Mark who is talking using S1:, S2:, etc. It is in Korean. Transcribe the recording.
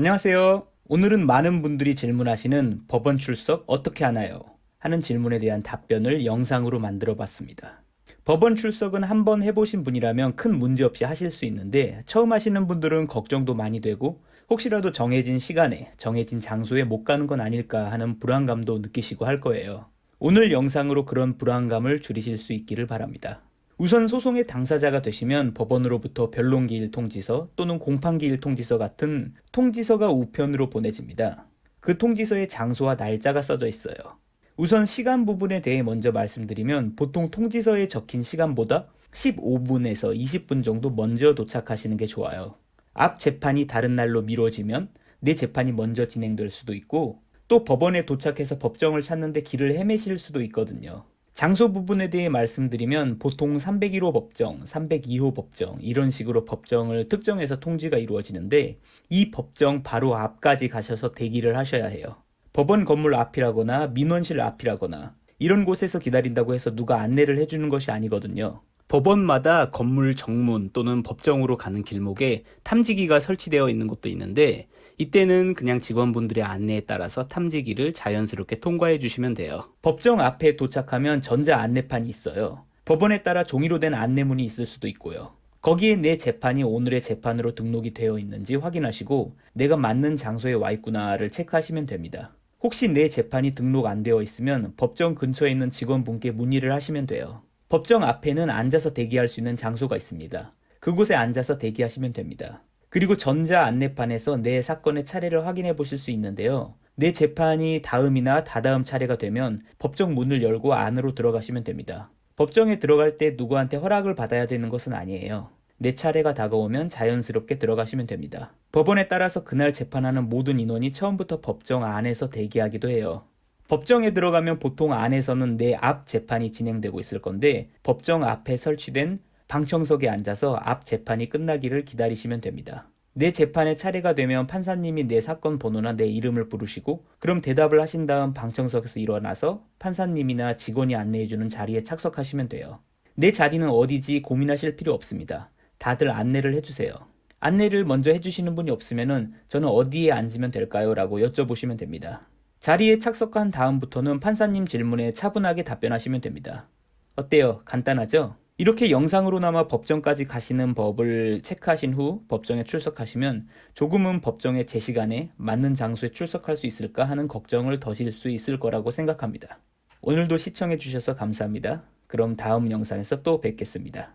S1: 안녕하세요. 오늘은 많은 분들이 질문하시는 법원 출석 어떻게 하나요? 하는 질문에 대한 답변을 영상으로 만들어 봤습니다. 법원 출석은 한번 해보신 분이라면 큰 문제 없이 하실 수 있는데 처음 하시는 분들은 걱정도 많이 되고 혹시라도 정해진 시간에 정해진 장소에 못 가는 건 아닐까 하는 불안감도 느끼시고 할 거예요. 오늘 영상으로 그런 불안감을 줄이실 수 있기를 바랍니다. 우선 소송의 당사자가 되시면 법원으로부터 변론기일 통지서 또는 공판기일 통지서 같은 통지서가 우편으로 보내집니다. 그 통지서에 장소와 날짜가 써져 있어요. 우선 시간 부분에 대해 먼저 말씀드리면 보통 통지서에 적힌 시간보다 15분에서 20분 정도 먼저 도착하시는 게 좋아요. 앞 재판이 다른 날로 미뤄지면 내 재판이 먼저 진행될 수도 있고 또 법원에 도착해서 법정을 찾는데 길을 헤매실 수도 있거든요. 장소 부분에 대해 말씀드리면 보통 301호 법정, 302호 법정 이런 식으로 법정을 특정해서 통지가 이루어지는데 이 법정 바로 앞까지 가셔서 대기를 하셔야 해요. 법원 건물 앞이라거나 민원실 앞이라거나 이런 곳에서 기다린다고 해서 누가 안내를 해주는 것이 아니거든요. 법원마다 건물 정문 또는 법정으로 가는 길목에 탐지기가 설치되어 있는 곳도 있는데 이때는 그냥 직원분들의 안내에 따라서 탐지기를 자연스럽게 통과해 주시면 돼요. 법정 앞에 도착하면 전자 안내판이 있어요. 법원에 따라 종이로 된 안내문이 있을 수도 있고요. 거기에 내 재판이 오늘의 재판으로 등록이 되어 있는지 확인하시고 내가 맞는 장소에 와 있구나를 체크하시면 됩니다. 혹시 내 재판이 등록 안 되어 있으면 법정 근처에 있는 직원분께 문의를 하시면 돼요. 법정 앞에는 앉아서 대기할 수 있는 장소가 있습니다. 그곳에 앉아서 대기하시면 됩니다. 그리고 전자 안내판에서 내 사건의 차례를 확인해 보실 수 있는데요. 내 재판이 다음이나 다다음 차례가 되면 법정 문을 열고 안으로 들어가시면 됩니다. 법정에 들어갈 때 누구한테 허락을 받아야 되는 것은 아니에요. 내 차례가 다가오면 자연스럽게 들어가시면 됩니다. 법원에 따라서 그날 재판하는 모든 인원이 처음부터 법정 안에서 대기하기도 해요. 법정에 들어가면 보통 안에서는 내 앞 재판이 진행되고 있을 건데 법정 앞에 설치된 방청석에 앉아서 앞 재판이 끝나기를 기다리시면 됩니다. 내 재판의 차례가 되면 판사님이 내 사건 번호나 내 이름을 부르시고 그럼 대답을 하신 다음 방청석에서 일어나서 판사님이나 직원이 안내해주는 자리에 착석하시면 돼요. 내 자리는 어디지 고민하실 필요 없습니다. 다들 안내를 해주세요. 안내를 먼저 해주시는 분이 없으면 저는 어디에 앉으면 될까요? 라고 여쭤보시면 됩니다. 자리에 착석한 다음부터는 판사님 질문에 차분하게 답변하시면 됩니다. 어때요? 간단하죠? 이렇게 영상으로나마 법정까지 가시는 법을 체크하신 후 법정에 출석하시면 조금은 법정에 제 시간에 맞는 장소에 출석할 수 있을까 하는 걱정을 더실 수 있을 거라고 생각합니다. 오늘도 시청해 주셔서 감사합니다. 그럼 다음 영상에서 또 뵙겠습니다.